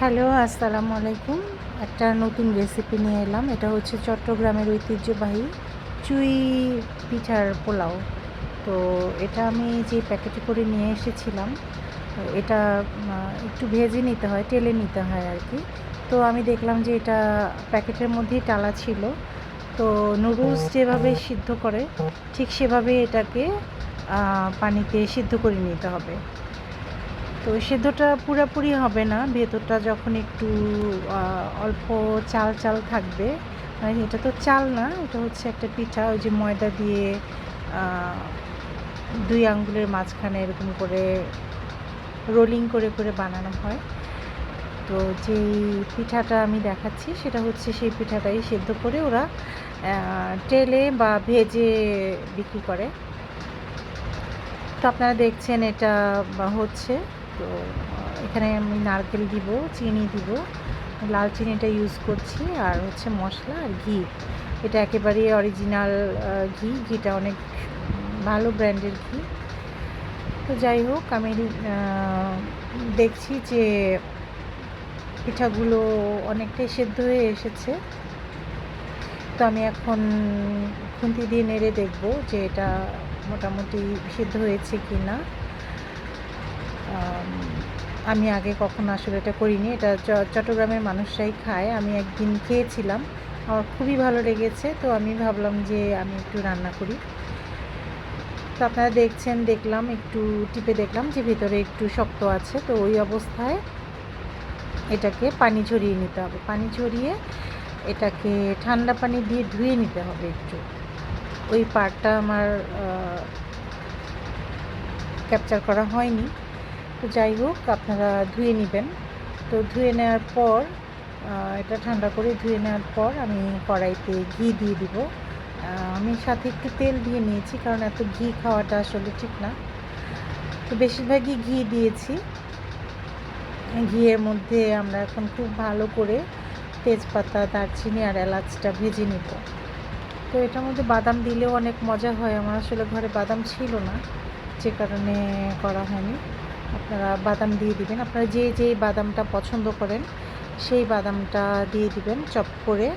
Hello আসসালামু আলাইকুম। একটা নতুন রেসিপি নিয়ে এলাম। এটা হচ্ছে চট্টগ্রামের ঐতিহ্যবাহী চুই পিঠার পোলাও। তো এটা আমি যে প্যাকেটে করে নিয়ে এসেছিলাম এটা একটু ভেজে নিতে হয় টেলে নিতে হয় আর কি। তো আমি দেখলাম যে এটা প্যাকেটের মধ্যেই টালা ছিল। তো নুডলস যেভাবে সিদ্ধ করে ঠিক সেভাবে এটাকে পানিতে সিদ্ধ করে নিতে হবে। তো সেদ্ধটা পুরোপুরি হবে না। ভেতরটা যখন একটু অল্প চাল চাল থাকবে মানে এটা তো চাল না, এটা হচ্ছে একটা পিঠা, ওই যে ময়দা দিয়ে দুই আঙ্গুলের মাঝখানে এরকম করে রোলিং করে করে বানানো হয়। তো যেই পিঠাটা আমি দেখাচ্ছি, সেটা হচ্ছে সেই পিঠাটাই সেদ্ধ করে ওরা তেলে বা ভেজে বিক্রি করে। তো আপনারা দেখছেন এটা হচ্ছে। তো এখানে আমি নারকেল দিব, চিনি দিব। লাল চিনিটা ইউজ করছি, আর হচ্ছে মশলা আর ঘি। এটা একেবারে অরিজিনাল ঘি। ঘিটা অনেক ভালো ব্র্যান্ডের ঘি। তো যাই হোক, আমি দেখছি যে পিঠাগুলো অনেকটাই সেদ্ধ হয়ে এসেছে। তো আমি এখন খুন্তি দিয়ে নেড়ে দেখব যে এটা মোটামুটি সিদ্ধ হয়েছে কি না আম, আগে কখনো আসলে এটা করিনি। এটা চট্টগ্রামের মানুষরাই খায়। আমি একদিন খেয়েছিলাম। আমার খুবই ভালো লেগেছে। তো আমি ভাবলাম যে আমি একটু রান্না করি। তো আপনারা দেখছেন দেখলাম একটু টিপে দেখলাম যে ভিতরে একটু শক্ত আছে। তো ওই অবস্থায় এটাকে পানি ঝরিয়ে নিতে হবে। পানি ঝরিয়ে এটাকে ঠান্ডা পানি দিয়ে ধুয়ে নিতে হবে একটু। ওই পার্টটা আমার ক্যাপচার করা হয়নি। তো যাই হোক, আপনারা ধুয়ে নেবেন। তো ধুয়ে নেওয়ার পর এটা ঠান্ডা করে ধুয়ে নেওয়ার পর আমি কড়াইতে ঘি দিয়ে দিব। আমি সাথে একটু তেল দিয়ে নিয়েছি, কারণ এত ঘি খাওয়াটা আসলে ঠিক না। তো বেশিরভাগই ঘি দিয়েছি। ঘিয়ের মধ্যে আমরা এখন খুব ভালো করে তেজপাতা, দারচিনি আর এলাচটা ভেজে নেব। তো এটার মধ্যে বাদাম দিলেও অনেক মজা হয়। আমার আসলে ঘরে বাদাম ছিল না, যে কারণে করা হয়নি। আপনারা বাদাম দিয়ে দিবেন। আপনারা যে যেই বাদামটা পছন্দ করেন, সেই বাদামটা দিয়ে দিবেন চপ করে।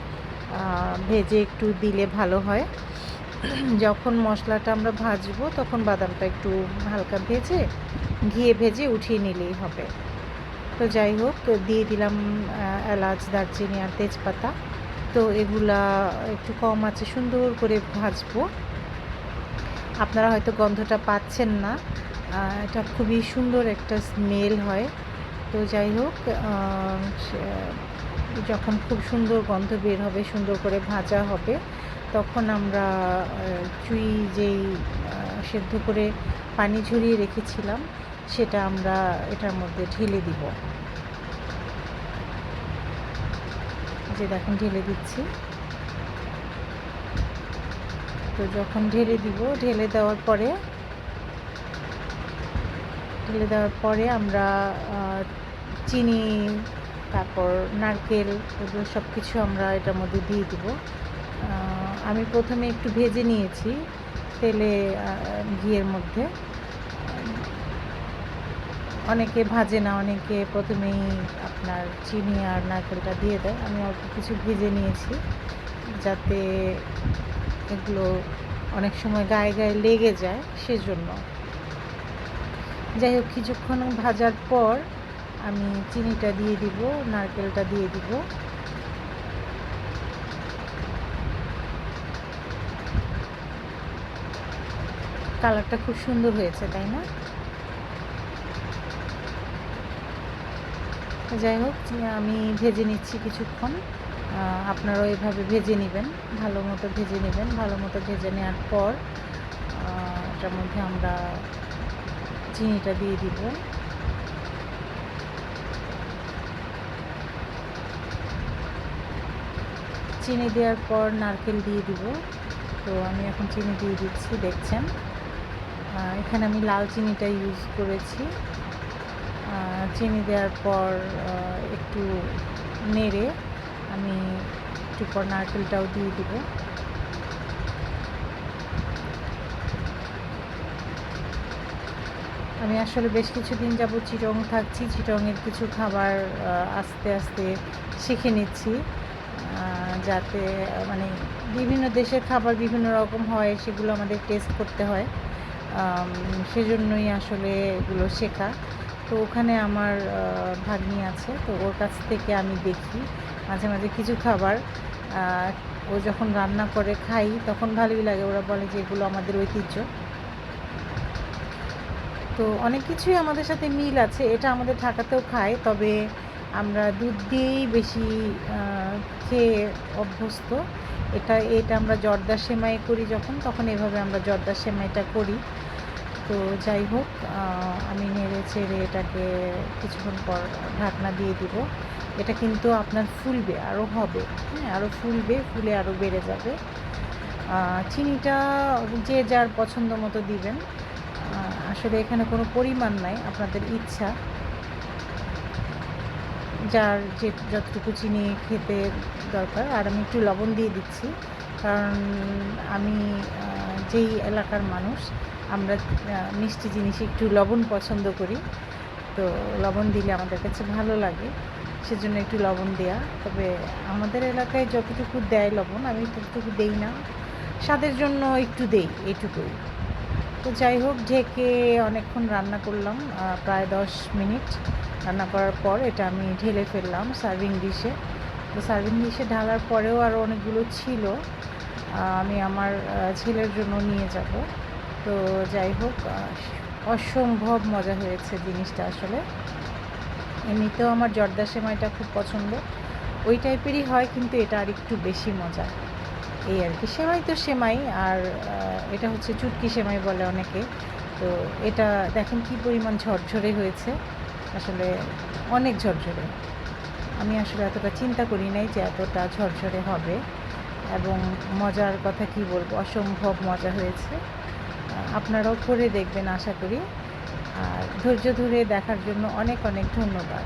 ভেজে একটু দিলে ভালো হয়। যখন মশলাটা আমরা ভাজবো, তখন বাদামটা একটু হালকা ভেজে, ঘিয়ে ভেজে উঠিয়ে নিলেই হবে। তো যাই হোক, দিয়ে দিলাম এলাচ, দারচিনি আর তেজপাতা। তো এগুলা একটু কম আছে, সুন্দর করে ভাজবো। আপনারা হয়তো গন্ধটা পাচ্ছেন না। এটা খুবই সুন্দর একটা স্মেল হয়। তো যাই হোক যখন খুব সুন্দর গন্ধ বের হবে, সুন্দর করে ভাজা হবে, তখন আমরা চুই যেই সেদ্ধ করে পানি ঝরিয়ে রেখেছিলাম, সেটা আমরা এটার মধ্যে ঢেলে দিব। যে দেখুন, ঢেলে দিচ্ছি। তো যখন ঢেলে দিব, ঢেলে দেওয়ার পরে ঢেলে দেওয়ার পরে আমরা চিনি, তারপর নারকেল, এগুলো সব কিছু আমরা এটার মধ্যে দিয়ে দিব। আমি প্রথমে একটু ভেজে নিয়েছি তেলে ঘিয়ের মধ্যে। অনেকে ভাজে না, অনেকে প্রথমেই আপনার চিনি আর নারকেলটা দিয়ে দেয়। আমি অল্প কিছু ভেজে নিয়েছি যাতে এগুলো অনেক সময় গায়ে গায়ে লেগে যায় সেজন্য। যাই হোক, কিছুক্ষণ ভাজার পর আমি চিনিটা দিয়ে দিব, নারকেলটা দিয়ে দিব। কালারটা খুব সুন্দর হয়েছে, তাই না? যাই হোক, আমি ভেজে নিচ্ছি কিছুক্ষণ। আপনারাও এভাবে ভেজে নেবেন, ভালো মতো ভেজে নেবেন। ভালো মতো ভেজে নেওয়ার পর এটার মধ্যে আমরা চিনিটা দিয়ে দিব। চিনি দেওয়ার পর নারকেল দিয়ে দিব। তো আমি এখন চিনি দিয়ে দিচ্ছি, দেখছেন? এখানে আমি লাল চিনিটা ইউজ করেছি। চিনি দেওয়ার পর একটু নেড়ে আমি একটু পর নারকেলটাও দিয়ে দিব। আমি আসলে বেশ কিছুদিন যাবত চিটং থাকছি, চিটংয়ের কিছু খাবার আস্তে আস্তে শিখে নিচ্ছি যাতে মানে বিভিন্ন দেশের খাবার বিভিন্ন রকম হয়, সেগুলো আমাদের টেস্ট করতে হয়। সেজন্যই আসলে এগুলো শেখা। তো ওখানে আমার ভাগ্নি আছে, তো ওর কাছ থেকে আমি দেখি মাঝে মাঝে কিছু খাবার। ও যখন রান্না করে খাই, তখন ভালোই লাগে। ওরা বলে যে এগুলো আমাদের ঐতিহ্য। তো অনেক কিছুই আমাদের সাথে মিল আছে, এটা আমাদের ঢাকাতেও খায়, তবে আমরা দুধ দিয়েই বেশি খেয়ে অভ্যস্ত। এটা এটা আমরা জর্দা সেমাই করি যখন, তখন এভাবে আমরা জর্দা সেমাইটা করি। তো যাই হোক আমি নেড়ে ছেড়ে এটাকে কিছুক্ষণ পর ঢাকনা দিয়ে দিব। এটা কিন্তু আপনার ফুলবে আরও হবে হ্যাঁ আরও ফুলবে, ফুলে আরও বেড়ে যাবে। চিনিটা যে যার পছন্দ মতো দিবেন। আসলে এখানে কোনো পরিমাণ নাই, আপনাদের ইচ্ছা। যার যে যতটুকু চিনি খেতে দরকার, আর আমি একটু লবণ দিয়ে দিচ্ছি। কারণ আমি যেই এলাকার মানুষ, আমরা মিষ্টি জিনিস একটু লবণ পছন্দ করি। তো লবণ দিলে আমাদের কাছে ভালো লাগে, সেজন্য একটু লবণ দেয়া। তবে আমাদের এলাকায় যতটুকু দেয় লবণ, আমি ততটুকু দেই না। স্বাদের জন্য একটু দেই, এইটুকুই। তো যাই হোক, ঢেকে অনেকক্ষণ রান্না করলাম প্রায় দশ মিনিট রান্না করার পর এটা আমি ঢেলে ফেললাম সার্ভিং ডিশে। তো সার্ভিং ডিশে ঢালার পরেও আরও অনেকগুলো ছিল আমি আমার ছেলের জন্য নিয়ে যাব। তো যাই হোক অসম্ভব মজা হয়েছে জিনিসটা আসলে। এমনিতেও আমার জর্দা সেমাইটা খুব পছন্দ। ওই টাইপেরই হয়, কিন্তু এটা আর একটু বেশি মজা এই আর কি, সেমাই তো সেমাই, আর এটা হচ্ছে চুটকি সেমাই বলে অনেকে। তো এটা দেখেন কি পরিমাণ ঝরঝরে হয়েছে। আসলে অনেক ঝরঝরে। আমি আসলে এতটা চিন্তা করি নাই যে এতটা ঝরঝরে হবে। এবং মজার কথা কি বলব, অসম্ভব মজা হয়েছে। আপনারাও করে দেখবেন আশা করি। আর ধৈর্য ধরে দেখার জন্য অনেক অনেক ধন্যবাদ।